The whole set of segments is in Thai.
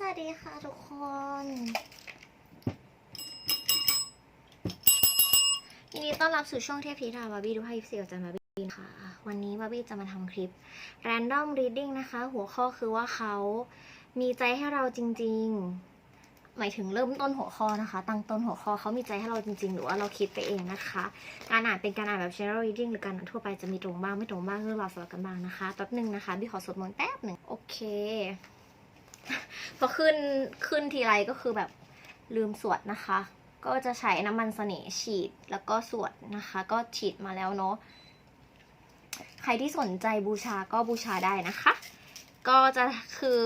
สวัสดีค่ะทุกคนยินดีต้อนรับสู่ช่วงเทพธิดาบาร์บี้ดูให้เสียวจันบาร์บี้ค่ะวันนี้บาร์บี้จะมาทำคลิป random reading นะคะ หัวข้อคือว่าเขามีใจให้เราจริง ๆ หมายถึงเริ่มต้นหัวข้อนะคะ ตั้งต้นหัวข้อเขามีใจให้เราจริง ๆ หรือว่าเราคิดไปเองนะคะ การอ่านเป็นการอ่านแบบ general reading หรือการอ่านทั่วไปจะมีตรงบ้างไม่ตรงบ้างเรื่องราวสลับกันบ้างนะคะแป๊บหนึ่งนะคะบี้ขอสวดมนต์แป๊บหนึ่งโอเค พอขึ้นขึ้นทีไรก็คือแบบลืมสวดนะคะ ก็จะใช้น้ำมันเสน่ห์ฉีดแล้วก็สวดนะคะ ก็ฉีดมาแล้วเนาะใครที่สนใจบูชาก็บูชาได้นะคะ ก็จะคือ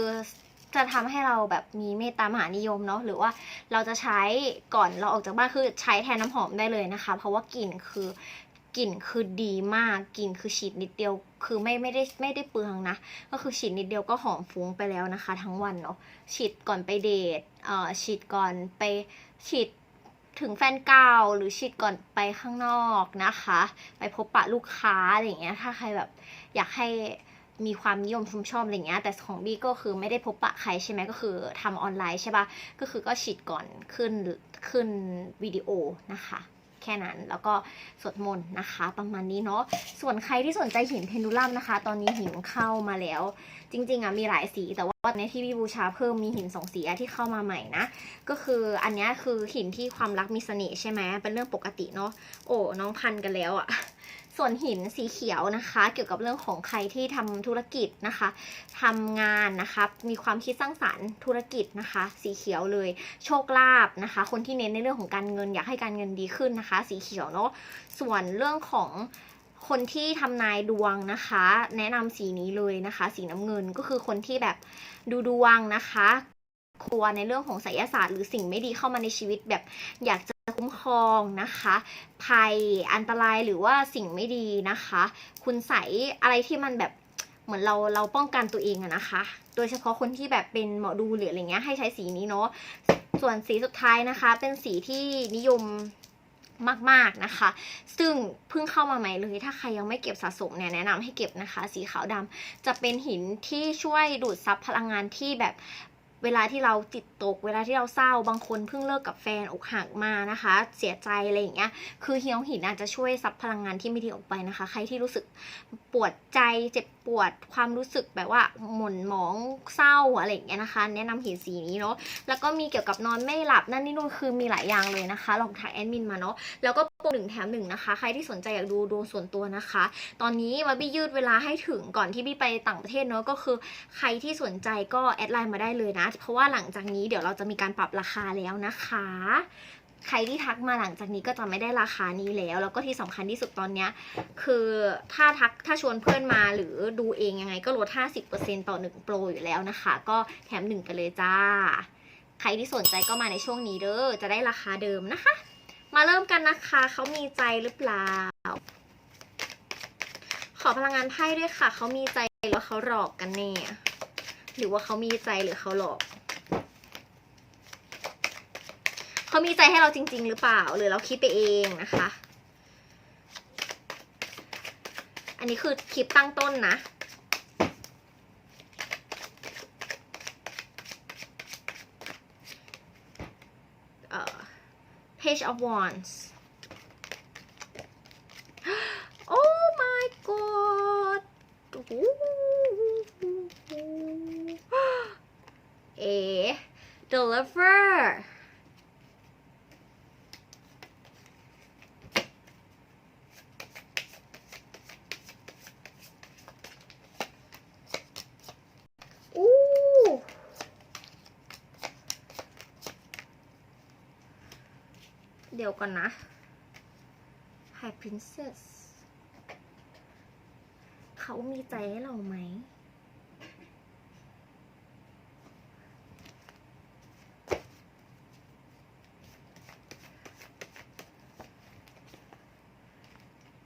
จะทำให้เราแบบมีเมตตามหานิยมเนาะหรือว่าเราจะใช้ก่อนเราออกจากบ้านคือใช้แทนน้ำหอมได้เลยนะคะ เพราะว่ากลิ่นคือ กลิ่นคือดีมากกลิ่นคือฉีดนิดเดียว คือไม่ไม่ได้ไม่ได้เปลืองนะ ก็คือฉีดนิดเดียวก็หอมฟุ้งไปแล้วนะคะ ทั้งวันเนาะฉีดก่อนไปเดทเอ่อฉีดก่อนไปฉีดถึงแฟนเก่าหรือฉีดก่อนไปข้างนอกนะคะ ไปพบปะลูกค้าอะไรอย่างเงี้ยถ้าใครแบบอยากให้มีความนิยมชมชอบอะไรเงี้ย แต่ของบี้ก็คือไม่ได้พบปะใครใช่ไหมก็คือทำออนไลน์ใช่ปะก็คือก็ฉีดก่อนขึ้นขึ้นวิดีโอนะคะ แค่นั้น แล้วก็สวดมนต์นะคะ ประมาณนี้เนาะส่วนใครที่สนใจหินเพนดูลัมนะคะ ตอนนี้หินเข้ามาแล้ว จริงๆอะมีหลายสีแต่ว่าในที่พี่บูชาเพิ่มมีหินสองสีที่เข้ามาใหม่นะ ก็คืออันนี้คือหินที่ความรักมีเสน่ห์ใช่ไหมเป็นเรื่องปกติเนาะโอ้น้องพันกันแล้วอะ ส่วนหินสีเขียวนะคะ เกี่ยวกับเรื่องของใครที่ทำธุรกิจนะคะทำงานนะคะมีความคิดสร้างสรรค์ธุรกิจนะคะ สีเขียวเลยโชคลาภนะคะ คนที่เน้นในเรื่องของการเงินอยากให้การเงินดีขึ้นนะคะ สีเขียวเนาะส่วนเรื่องของคนที่ทำนายดวงนะคะ แนะนำสีนี้เลยนะคะ สีน้ำเงินก็คือคนที่แบบดูดวงนะคะกลัวในเรื่องของไสยศาสตร์หรือสิ่งไม่ดีเข้ามาในชีวิตแบบอยากจะ คุ้มครองนะคะ ภัยอันตรายหรือว่าสิ่งไม่ดีนะคะ คุณใสยอะไรที่มันแบบเหมือนเราเราป้องกันตัวเองอะนะคะ โดยเฉพาะคนที่แบบเป็นหมอดูหรืออะไรเงี้ยให้ใช้สีนี้เนาะส่วนสีสุดท้ายนะคะ เป็นสีที่นิยมมากๆนะคะ ซึ่งเพิ่งเข้ามาใหม่เลย ถ้าใครยังไม่เก็บสะสมเนี่ยแนะนำให้เก็บนะคะ สีขาวดำจะเป็นหินที่ช่วยดูดซับพลังงานที่แบบ เวลาที่เราติดตก เวลาที่เราเศร้าบางคนเพิ่งเลิกกับแฟนอกหักมานะคะ เสียใจอะไรอย่างเงี้ยคือเฮียวหินอาจจะช่วยซับพลังงานที่ไม่ดีออกไปนะคะ ใครที่รู้สึกปวดใจเจ็บปวดความรู้สึกแบบว่าหม่นหมองเศร้าอะไรอย่างเงี้ยนะคะ แนะนำหินสีนี้เนาะแล้วก็มีเกี่ยวกับนอนไม่หลับนั่นนี่นู่นคือมีหลายอย่างเลยนะคะ ลองทักแอดมินมาเนาะแล้วก็โปรหนึ่งแถมหนึ่งนะคะ ใครที่สนใจอยากดูดวงส่วนตัวนะคะ ตอนนี้มาบี้ยืดเวลาให้ถึงก่อนที่บี้ไปต่างประเทศเนาะก็คือ ใครที่สนใจก็แอดไลน์มาได้เลยนะ เพราะว่าหลังจากนี้เดี๋ยวเราจะมีการปรับราคาแล้วนะคะ ใครที่ทักมาหลังจากนี้ก็จะไม่ได้ราคานี้แล้ว แล้วก็ที่สำคัญที่สุดตอนเนี้ยคือถ้าทักถ้าชวนเพื่อนมาหรือดูเองยังไงก็ลด 50%ต่อ1โปรอยู่แล้วนะคะ ก็แถม1ไปเลยจ้า ใครที่สนใจก็มาในช่วงนี้เด้อจะได้ราคาเดิมนะคะ มาเริ่มกันนะคะเขามีใจหรือเปล่า ขอพลังงานไพ่ด้วยค่ะเขามีใจหรือเขาหลอกกันแน่หรือว่าเขามีใจหรือเขาหลอก เขามีใจให้เราจริง ๆ หรือเปล่า หรือเราคิดไปเองนะคะ อันนี้คือคลิปตั้งต้นนะเอ่อ page of wands oh my god เอ deliver อู้ เดี๋ยว ก่อนนะ High Princess เขามีใจให้เราไหม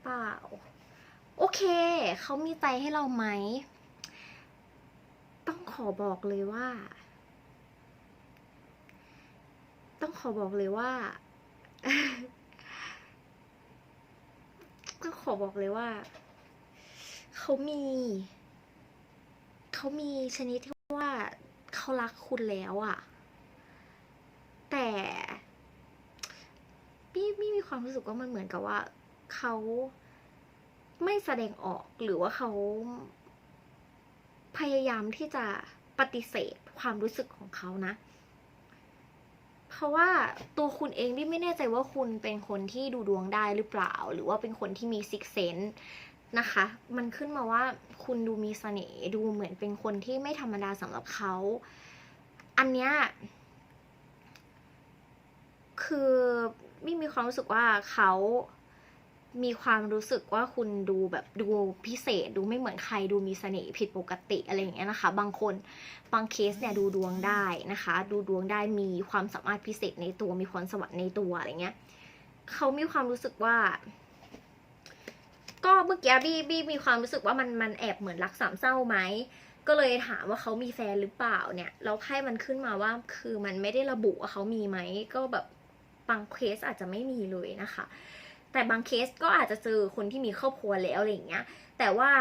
เปล่า โอเค เขามีใจให้เราไหม ต้องขอบอกเลยว่า ต้องขอบอกเลยว่า ก็ขอบอกเลยว่า เขามี เขามีชนิดที่ว่าเขารักคุณแล้วอะแต่พี่พี่มีความรู้สึกว่ามันเหมือนกับว่าเขาไม่แสดงออกหรือว่าเขาพยายามที่จะปฏิเสธความรู้สึกของเขานะ เพราะว่าตัวคุณเองที่ไม่แน่ใจว่าคุณเป็นคนที่ดูดวงได้หรือเปล่า หรือว่าเป็นคนที่มีซิกเซนนะคะ มันขึ้นมาว่าคุณดูมีเสน่ห์ดูเหมือนเป็นคนที่ไม่ธรรมดาสำหรับเขา อันเนี้ยคือไม่มีความรู้สึกว่าเขา มีความรู้สึกว่าคุณดูแบบดูพิเศษ ดูไม่เหมือนใครดูมีเสน่ห์ผิดปกติอะไรอย่างเงี้ยนะคะ บางคนบางเคสเนี่ยดูดวงได้นะคะ ดูดวงได้มีความสามารถพิเศษในตัวมีความสวรรค์ในตัวอะไรเงี้ยเขามีความรู้สึกว่า ก็เมื่อกี้บี้บี้มีความรู้สึกว่ามันมันแอบเหมือนรักสามเศร้าไหมก็เลยถามว่าเขามีแฟนหรือเปล่าเนี่ยแล้วไพ่มันขึ้นมาว่าคือมันไม่ได้ระบุว่าเขามีไหมก็แบบบางเคสอาจจะไม่มีเลยนะคะ แต่บางเคสก็อาจจะเจอคนที่มีครอบครัวแล้วอะไรอย่างเงี้ย แต่ว่า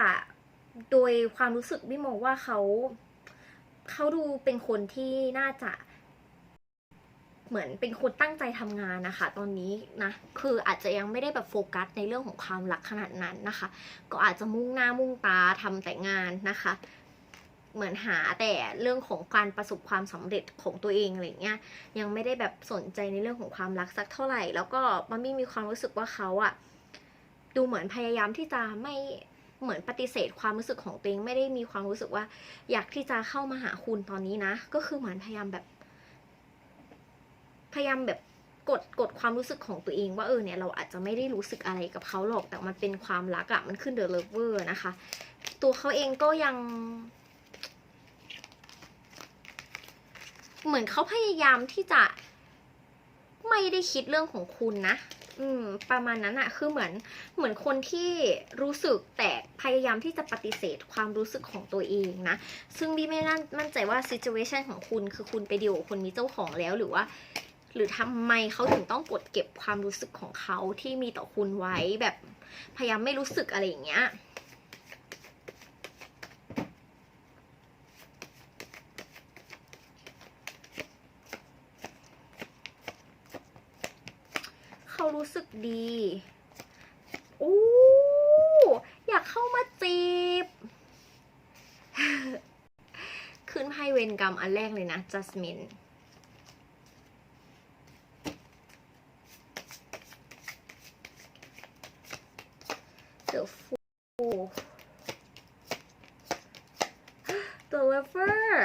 โดยความรู้สึกพี่มองว่าเขาเขาดูเป็นคนที่น่าจะเหมือนเป็นคนตั้งใจทำงานนะคะ ตอนนี้นะคืออาจจะยังไม่ได้แบบโฟกัสในเรื่องของความรักขนาดนั้นนะคะ ก็อาจจะมุ่งหน้ามุ่งตาทำแต่งานนะคะ เหมือนหาแต่เรื่องของการประสบความสำเร็จของตัวเองอะไรเงี้ยยังไม่ได้แบบสนใจในเรื่องของความรักสักเท่าไหร่ แล้วก็มันไม่มีความรู้สึกว่าเขาอะดูเหมือนพยายามที่จะไม่เหมือนปฏิเสธความรู้สึกของตัวเองไม่ได้มีความรู้สึกว่า อยากที่จะเข้ามาหาคุณตอนนี้นะ ก็คือเหมือนพยายามแบบ พยายามแบบกดกดความรู้สึกของตัวเองว่าเออเนี่ยเราอาจจะไม่ได้รู้สึกอะไรกับเขาหรอกแต่มันเป็นความรักอะมันขึ้นเดอะเลเวอร์นะคะ ตัวเขาเองก็ยัง เหมือนเขาพยายามที่จะไม่ได้คิดเรื่องของคุณนะ อืม ประมาณนั้นอะคือเหมือน เหมือนคนที่รู้สึกแต่พยายามที่จะปฏิเสธความรู้สึกของตัวเองนะ ซึ่งพี่ไม่นั่นมั่นใจว่า situation ของคุณ คือคุณไปดีลกับคนมีเจ้าของแล้วหรือว่า หรือทำไมเขาถึงต้องกดเก็บความรู้สึกของเขาที่มีต่อคุณไว้แบบพยายามไม่รู้สึกอะไรอย่างเงี้ย เขารู้สึกดีโอ้อยากเข้ามาจีบ ขึ้นไพ่เวนกรรมอันแรกเลยนะจัสมิน The Fool The Lover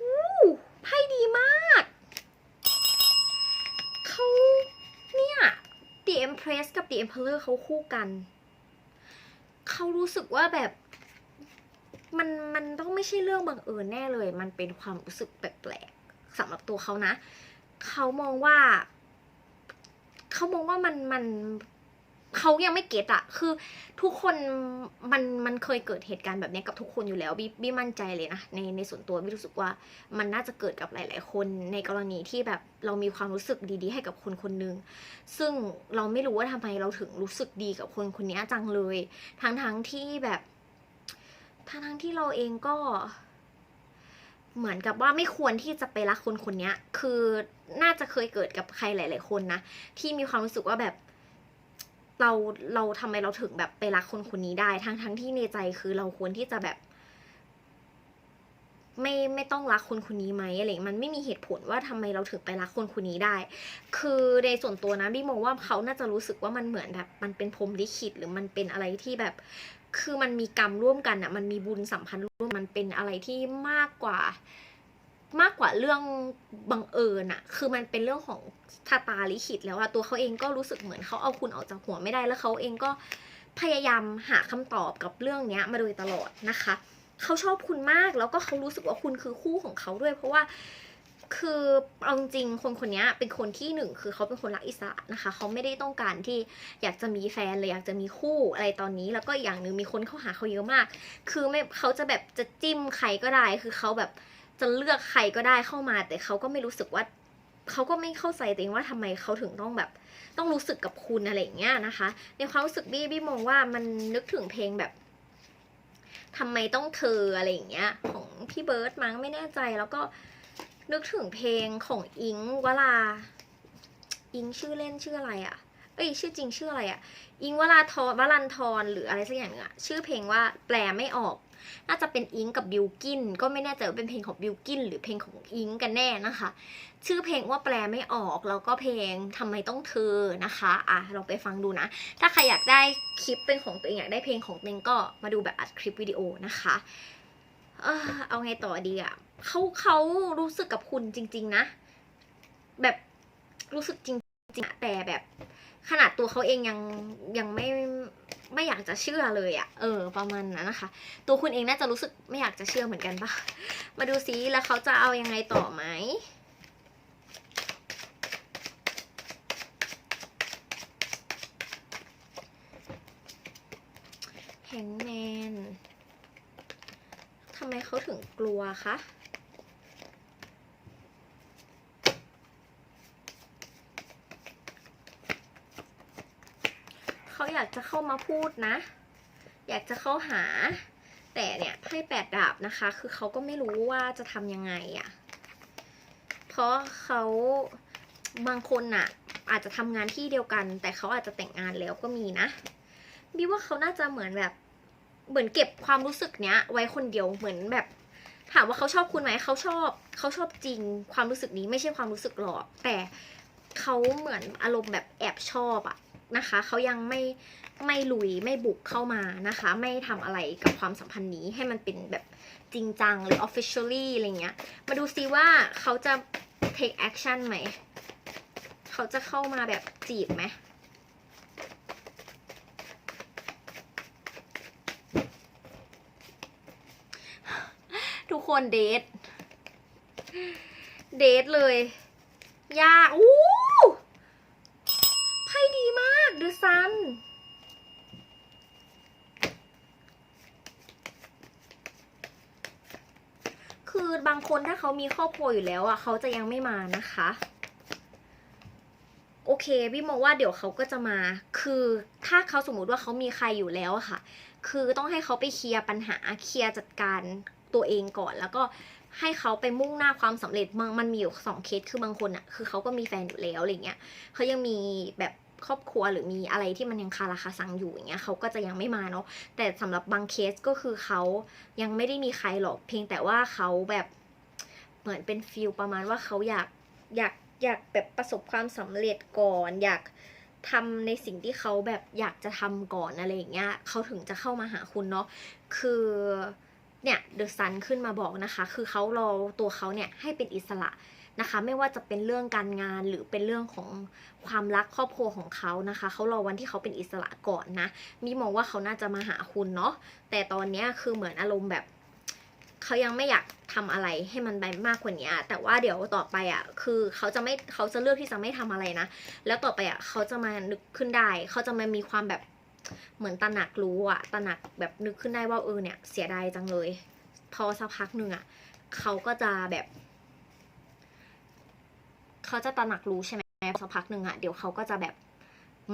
อู้ไพ่ดีมาก เขาเนี่ย r e s s กับ The Emperor เขาคู่กัน เขารู้สึกว่าแบบมันมันต้องไม่ใช่เรื่องบังเอิญแน่เลย มันเป็นความรู้สึกแปลกๆสำหรับตัวเขานะ เขามองว่า เขามองว่ามันมัน เขายังไม่เก็ตอะคือทุกคนมันมันเคยเกิดเหตุการณ์แบบนี้กับทุกคนอยู่แล้วบี้บี้มั่นใจเลยนะในในส่วนตัวบี้รู้สึกว่ามันน่าจะเกิดกับหลาย ๆ คนในกรณีที่แบบเรามีความรู้สึกดี ๆ ให้กับคนคนหนึ่งซึ่งเราไม่รู้ว่าทำไมเราถึงรู้สึกดีกับคนคนนี้จังเลย ทั้งทั้งๆที่แบบทั้งทั้งที่เราเองก็เหมือนกับว่าไม่ควรที่จะไปรักคนคนนี้คือน่าจะเคยเกิดกับใครหลาย ๆ คนนะ ที่มีความรู้สึกว่าแบบ เราเราทำไมเราถึงแบบไปรักคนคนนี้ได้ ทั้งทั้งที่ในใจคือเราควรที่จะแบบ ไม่ไม่ต้องรักคนคนนี้ไหมอะไรอย่างเงี้ยมันไม่มีเหตุผลว่าทำไมเราถึงไปรักคนคนนี้ได้ คือในส่วนตัวนะบี้มองว่าเขาน่าจะรู้สึกว่ามันเหมือนแบบ มันเป็นพรหมลิขิตหรือมันเป็นอะไรที่แบบ คือมันมีกรรมร่วมกันอะมันมีบุญสัมพันธ์ร่วมมันเป็นอะไรที่มากกว่า มากกว่าเรื่องบังเอิญอะคือมันเป็นเรื่องของชะตาลิขิตแล้วอะตัวเขาเองก็รู้สึกเหมือนเขาเอาคุณออกจากหัวไม่ได้แล้วเขาเองก็พยายามหาคำตอบกับเรื่องเนี้ยมาโดยตลอดนะคะ เขาชอบคุณมากแล้วก็เขารู้สึกว่าคุณคือคู่ของเขาด้วย เพราะว่าคือเอาจริงคนคนนี้เป็นคนที่หนึ่งคือเขาเป็นคนรักอิสระนะคะ เขาไม่ได้ต้องการที่อยากจะมีแฟนเลยอยากจะมีคู่อะไรตอนนี้ แล้วก็อย่างหนึ่งมีคนเข้าหาเขาเยอะมาก คือไม่เขาจะแบบจะจิ้มใครก็ได้ คือเขาแบบ จะเลือกใครก็ได้เข้ามา แต่เขาก็ไม่รู้สึกว่าเขาก็ไม่เข้าใจตัวเองว่าทำไมเขาถึงต้องแบบ ต้องรู้สึกกับคุณอะไรอย่างเงี้ยนะคะ ในความรู้สึกบี้บี้มองว่ามันนึกถึงเพลงแบบทำไมต้องเธออะไรอย่างเงี้ย ของพี่เบิร์ดมั้งไม่แน่ใจแล้วก็นึกถึงเพลงของอิงวลา อิงชื่อเล่นชื่ออะไรอะ่ะเอ้ยชื่อจริงชื่ออะไรอะ่ะ อิงวลาทรวลันทรหรืออะไรสักอย่างหนึงอะชื่อเพลงว่าแปลไม่ออก น่าจะเป็นอิงกับบิวกินก็ไม่แน่ใจว่าเป็นเพลงของบิวกินหรือเพลงของอิงกันแน่นะคะ ชื่อเพลงว่าแปลไม่ออกแล้วก็เพลงทำไมต้องเธอนะคะอะลองไปฟังดูนะ ถ้าใครอยากได้คลิปเป็นของตัวเองอยากได้เพลงของตัวเองก็มาดูแบบอัดคลิปวิดีโอนะคะเออเอาไงต่อดีอะเขาเขารู้สึกกับคุณจริง ๆนะ แบบรู้สึกจริงๆแต่แบบขนาดตัวเขาเองยังยังไม่ อยากจะเชื่อเลยอะ่ะเออ ประมาณนั้นนะคะ ตัวคุณเองน่าจะรู้สึกไม่อยากจะเชื่อเหมือนกันปะมาดูซิแล้วเขาจะเอายังไงต่อไหมแฮงแมนทำไมเขาถึงกลัวคะ เขา อยากจะเข้ามาพูดนะ อยากจะเข้าหา แต่เนี่ยไพ่แปดดาบนะคะ คือเขาก็ไม่รู้ว่าจะทำยังไงอะ่ะ เพราะเขาบางคนน่ะ อาจจะทำงานที่เดียวกัน แต่เขาอาจจะแต่งงานแล้วก็มีนะบีว่าเขาน่าจะเหมือนแบบ เหมือนเก็บความรู้สึกเนี้ย ไว้คนเดียวเหมือนแบบถามว่าเขาชอบคุณไหมเขาชอบเขาชอบจริงความรู้สึกนี้ไม่ใช่ความรู้สึกหลอกแต่เขาเหมือนอารมณ์แบบแอบชอบอะ นะคะ เขายังไม่ไม่ลุยไม่บุกเข้ามานะคะ ไม่ทำอะไรกับความสัมพันธ์นี้ให้มันเป็นแบบจริงจังหรือ officially อะไรเงี้ย มาดูซิว่าเขาจะ take action ไหม เขาจะเข้ามาแบบจีบไหมทุกคนเดท เดทเลย ยากอู้ไพ่ดี ดูซันคือบางคนถ้าเขามีครอบครัวอยู่แล้วอะเขาจะยังไม่มานะคะ โอเคพี่มองว่าเดี๋ยวเขาก็จะมา คือถ้าเขาสมมุติว่าเขามีใครอยู่แล้วอะค่ะ คือต้องให้เขาไปเคลียร์ปัญหาเคลียร์จัดการตัวเองก่อนแล้วก็ให้เขาไปมุ่งหน้าความสำเร็จมันมันมีอยู่สองเคสคือบางคนอะคือเขาก็มีแฟนอยู่แล้วอะไรเงี้ยเขายังมีแบบ ครอบครัวหรือมีอะไรที่มันยังคาราคาซังอยู่อย่างเงี้ยเขาก็จะยังไม่มาเนาะแต่สำหรับบางเคสก็คือเขายังไม่ได้มีใครหรอก เพียงแต่ว่าเขาแบบเหมือนเป็นฟิลประมาณว่าเขาอยากอยากอยากแบบประสบความสำเร็จก่อน อยากทำในสิ่งที่เขาแบบอยากจะทำก่อนอะไรอย่างเงี้ยเขาถึงจะเข้ามาหาคุณเนาะคือเนี่ยเดอะซันขึ้นมาบอกนะคะ คือเขารอตัวเขาเนี่ยให้เป็นอิสระ นะคะ ไม่ว่าจะเป็นเรื่องการงานหรือเป็นเรื่องของความรักครอบครัวของเขานะคะ เขารอวันที่เขาเป็นอิสระก่อนนะมีมองว่าเขาน่าจะมาหาคุณเนาะแต่ตอนนี้คือเหมือนอารมณ์แบบเขายังไม่อยากทำอะไรให้มันไปมากกว่านี้แต่ว่าเดี๋ยวต่อไปอะคือเขาจะไม่เขาจะเลือกที่จะไม่ทำอะไรนะ แล้วต่อไปอะเขาจะมานึกขึ้นได้ เขาจะมามีความแบบเหมือนตระหนักรู้อะตระหนักแบบนึกขึ้นได้ว่าเออเนี่ยเสียดายจังเลย พอสักพักหนึ่งอะเขาก็จะแบบ เขาจะตระหนักรู้ใช่ไหมสักพักหนึ่งอะเดี๋ยวเขาก็จะแบบ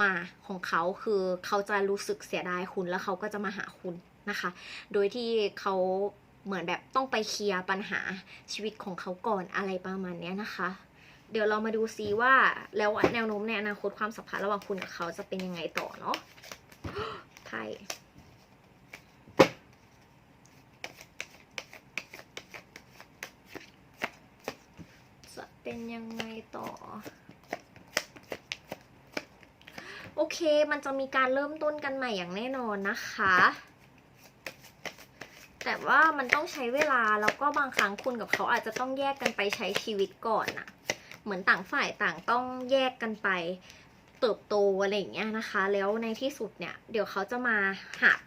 มาของเขาคือเขาจะรู้สึกเสียดายคุณแล้วเขาก็จะมาหาคุณนะคะ โดยที่เขาเหมือนแบบต้องไปเคลียร์ปัญหาชีวิตของเขาก่อนอะไรประมาณนี้นะคะ เดี๋ยวเรามาดูซิว่าแล้วแนวโน้มในอนาคตความสัมพันธ์ระหว่างคุณกับเขาจะเป็นยังไงต่อเนาะไพ่ เป็นยังไงต่อ โอเคมันจะมีการเริ่มต้นกันใหม่อย่างแน่นอนนะคะ แต่ว่ามันต้องใช้เวลา แล้วก็บางครั้งคุณกับเขาอาจจะต้องแยกกันไปใช้ชีวิตก่อนนะเหมือนต่างฝ่ายต่างต้องแยกกันไปเติบโตอะไรอย่างเงี้ยนะคะ แล้วในที่สุดเนี่ย เดี๋ยวเขาจะมาหัก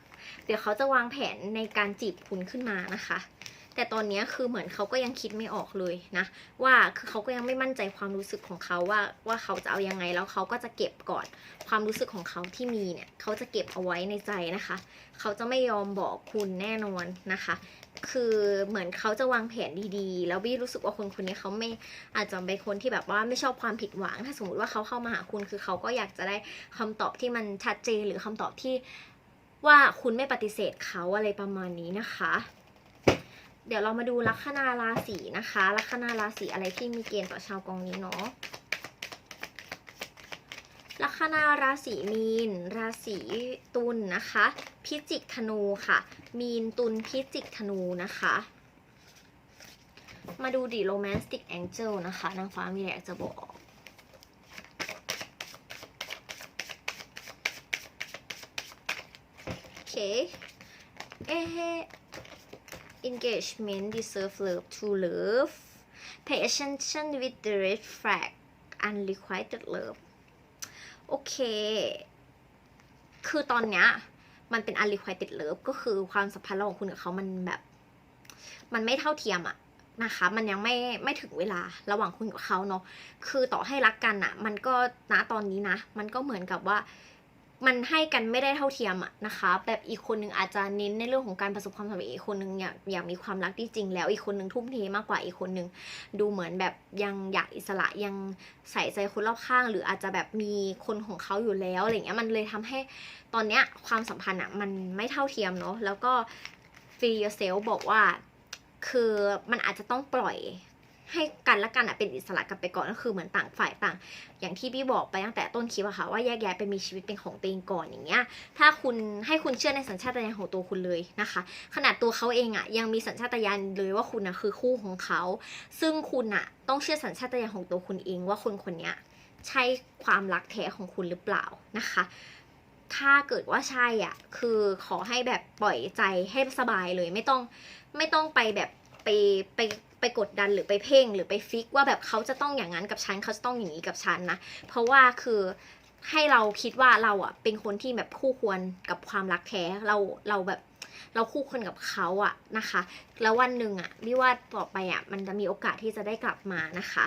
เดี๋ยวเขาจะวางแผนในการจีบคุณขึ้นมานะคะ แต่ตอนนี้คือเหมือนเขาก็ยังคิดไม่ออกเลยนะว่าคือเขาก็ยังไม่มั่นใจความรู้สึกของเขาว่าว่าเขาจะเอายังไงแล้วเขาก็จะเก็บก่อนความรู้สึกของเขาที่มีเนี่ยเขาจะเก็บเอาไว้ในใจนะคะ เขาจะไม่ยอมบอกคุณแน่นอนนะคะ คือเหมือนเขาจะวางแผนดีๆ แล้วบี้รู้สึกว่าคนคนนี้เขาไม่อาจจะเป็นคนที่แบบว่าไม่ชอบความผิดหวัง ถ้าสมมติว่าเขาเข้ามาหาคุณคือเขาก็อยากจะได้คำตอบที่มันชัดเจนหรือคำตอบที่ว่าคุณไม่ปฏิเสธเขาอะไรประมาณนี้นะคะ เดี๋ยวเรามาดูลัคนาราศีนะคะ ลัคนาราศีอะไรที่มีเกณฑ์ต่อชาวกองนี้เนาะลัคนาราศีมีน ราศีตุลนะคะ พิจิกธนูค่ะ มีนตุลพิจิกธนูนะคะ มาดูดิโรแมนติกแองเจิลนะคะนางฟ้ามีอะไรจะบอกโอเคเอ๊ะ engagement deserve love to love pay attention with the red flag unrequited love โอเค คือตอนเนี้ยมันเป็น unrequited love ก็คือความสัมพันธ์ระหว่างคุณกับเขามันแบบ มันไม่เท่าเทียมอะนะคะ มันยังไม่ไม่ถึงเวลาระหว่างคุณกับเขาเนาะ คือต่อให้รักกันอะมันก็ณตอนนี้นะ มันก็เหมือนกับว่า มันให้กันไม่ได้เท่าเทียมอะนะคะ แบบอีกคนนึงอาจจะเน้นในเรื่องของการประสบความสำเร็จอีกคนนึงอยากอยากมีความรักที่จริง แล้วอีกคนนึงทุ่มเทมากกว่าอีกคนนึงดูเหมือนแบบยังอยากอิสระยังใส่ใจคนรอบข้าง หรืออาจจะแบบมีคนของเขาอยู่แล้วอะไรเงี้ยมันเลยทำให้ตอนเนี้ยความสัมพันธ์อะมันไม่เท่าเทียมเนาะแล้วก็ free yourself บอกว่าคือมันอาจจะต้องปล่อย ให้กันและกันอะเป็นอิสระกันไปก่อนก็คือเหมือนต่างฝ่ายต่าง อย่างที่พี่บอกไปตั้งแต่ต้นคลิปอะค่ะว่าแยกแย้ายไปมีชีวิตเป็นของตัวเองก่อนอย่างเงี้ยถ้าคุณให้คุณเชื่อในสัญชาตญาณของตัวคุณเลยนะคะ ขนาดตัวเขาเองอะยังมีสัญชาตญาณเลยว่าคุณอะคือคู่ของเขา ซึ่งคุณอะต้องเชื่อสัญชาตญาณของตัวคุณเองว่าคนคนนี้ใช่ความรักแท้ของคุณหรือเปล่านะคะถ้าเกิดว่าใช่อะ คือขอให้แบบปล่อยใจให้สบายเลย ไม่ต้องไม่ต้องไปแบบไปไป ไปกดดันหรือไปเพ่งหรือไปฟิกว่าแบบเขาจะต้องอย่างนั้นกับฉันเขาจะต้องอย่างนี้กับฉันนะ เพราะว่าคือให้เราคิดว่าเราอะเป็นคนที่แบบคู่ควรกับความรักแท้เราเราแบบเราคู่ควรกับเขาอะนะคะ แล้ววันหนึ่งอะวิว่าต่อไปอะมันจะมีโอกาสที่จะได้กลับมานะคะ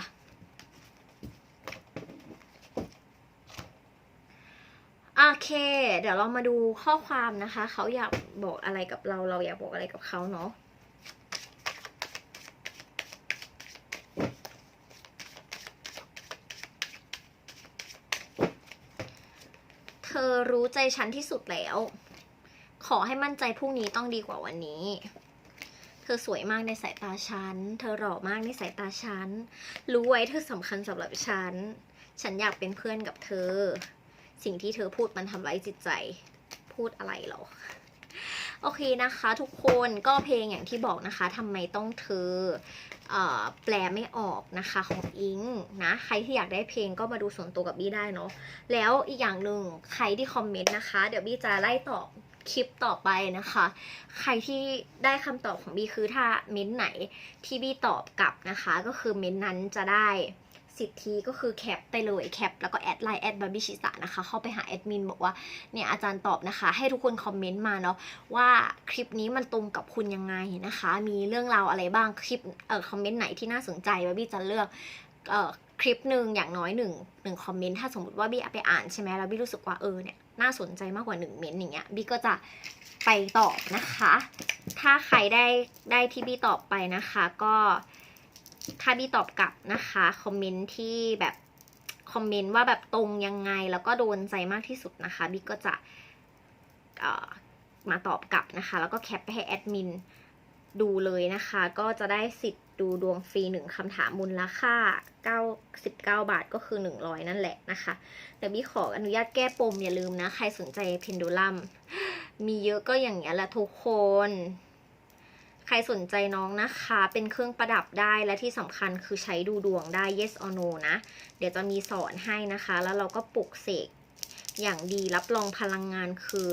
โอเค เดี๋ยวเรามาดูข้อความนะคะ เขาอยากบอกอะไรกับเรา เราอยากบอกอะไรกับเขาเนาะ อรู้ใจฉันที่สุดแล้ว ขอให้มั่นใจพรุ่งนี้ต้องดีกว่าวันนี้ เธอสวยมากในสายตาฉัน เธอหล่อมากในสายตาฉัน รู้ไว้เธอสำคัญสำหรับฉัน ฉันอยากเป็นเพื่อนกับเธอ สิ่งที่เธอพูดมันทำร้ายจิตใจ พูดอะไรหรอ โอเคนะคะทุกคนก็เพลงอย่างที่บอกนะคะทำไมต้องเธอเออแปลไม่ออกนะคะของอิงนะใครที่อยากได้เพลงก็มาดูส่วนตัวกับบี้ได้เนาะแล้วอีกอย่างหนึ่งใครที่คอมเมนต์นะคะ เดี๋ยวบี้จะไล่ตอบคลิปต่อไปนะคะ ใครที่ได้คำตอบของบี้คือถ้าเม้นต์ไหนที่บี้ตอบกลับนะคะ ก็คือเม้นต์นั้นจะได้ สิทธิก็คือแคปไปเลยแคปแล้วก็แอดไลน์แอดบาร์บี้ชิสานะคะเข้าไปหาแอดมินบอกว่าเนี่ยอาจารย์ตอบนะคะ ให้ทุกคนคอมเมนต์มาเนาะว่าคลิปนี้มันตรงกับคุณยังไงนะคะ มีเรื่องราวอะไรบ้างคลิปเอ่อคอมเมนต์ไหนที่น่าสนใจบาร์บี้จะเลือกเอ่อคลิปหนึ่งอย่างน้อยหนึ่งหนึ่งคอมเมนต์ถ้าสมมติว่าบี้เอาไปอ่านใช่ไหมแล้วบี้รู้สึกว่าเออเนี่ยน่าสนใจมากกว่าหนึ่งเมนต์อย่างเงี้ยบี้ก็จะไปตอบนะคะ ถ้าใครได้ได้ที่บี้ตอบไปนะคะ ก็ ถ้าบี้ตอบกลับนะคะคอมเมนต์ที่แบบคอมเมนต์ว่าแบบตรงยังไงแล้วก็โดนใจมากที่สุดนะคะบี้ก็จะมาตอบกลับนะคะ แล้วก็แคปไปให้แอดมินดูเลยนะคะ ก็จะได้สิทธิ์ดูดวงฟรีหนึ่งคำถามมูลค่า 99 บาทก็คือ 100 นั่นแหละนะคะ แต่บี้ขออนุญาตแก้ปมอย่าลืมนะ ใครสนใจเพนดูลัมมีเยอะก็อย่างเงี้ยแหละทุกคน ใครสนใจน้องนะคะ เป็นเครื่องประดับได้และที่สำคัญคือใช้ดูดวงได้ yes or no นะ เดี๋ยวจะมีสอนให้นะคะ แล้วเราก็ปลุกเสกอย่างดีรับรองพลังงานคือ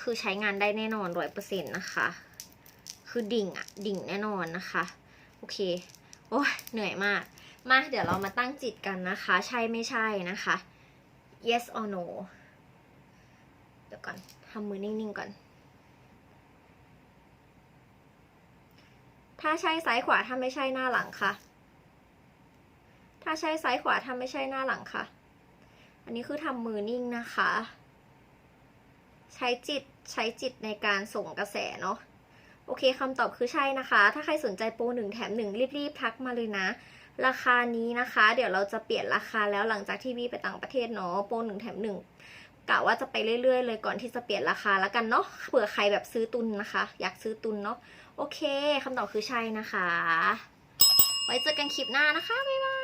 คือใช้งานได้แน่นอนร้อยเปอร์เซ็นต์นะคะ คือดิ่งอะดิ่งแน่นอนนะคะ โอเค โอ้ยเหนื่อยมาก มาเดี๋ยวเรามาตั้งจิตกันนะคะ ใช่ไม่ใช่นะคะ yes or no เดี๋ยวก่อนทำมือนิ่งๆก่อน ถ้าใช่ซ้ายขวาถ้าไม่ใช่หน้าหลังค่ะ ถ้าใช่ซ้ายขวาถ้าไม่ใช่หน้าหลังค่ะ อันนี้คือทำมือนิ่งนะคะ ใช้จิตใช้จิตในการส่งกระแสเนาะโอเคคำตอบคือใช่นะคะ ถ้าใครสนใจโปรหนึ่งแถมหนึ่งรีบๆทักมาเลยนะ ราคานี้นะคะ เดี๋ยวเราจะเปลี่ยนราคาแล้วหลังจากที่วีไปต่างประเทศเนาะโปรหนึ่งแถมหนึ่ง กะว่าจะไปเรื่อยๆ เลยก่อนที่จะเปลี่ยนราคาแล้วกันเนาะเผื่อใครแบบซื้อตุนนะคะ อยากซื้อตุนเนาะโอเคคำตอบคือใช่นะคะ ไว้เจอกันคลิปหน้านะคะบ๊ายบาย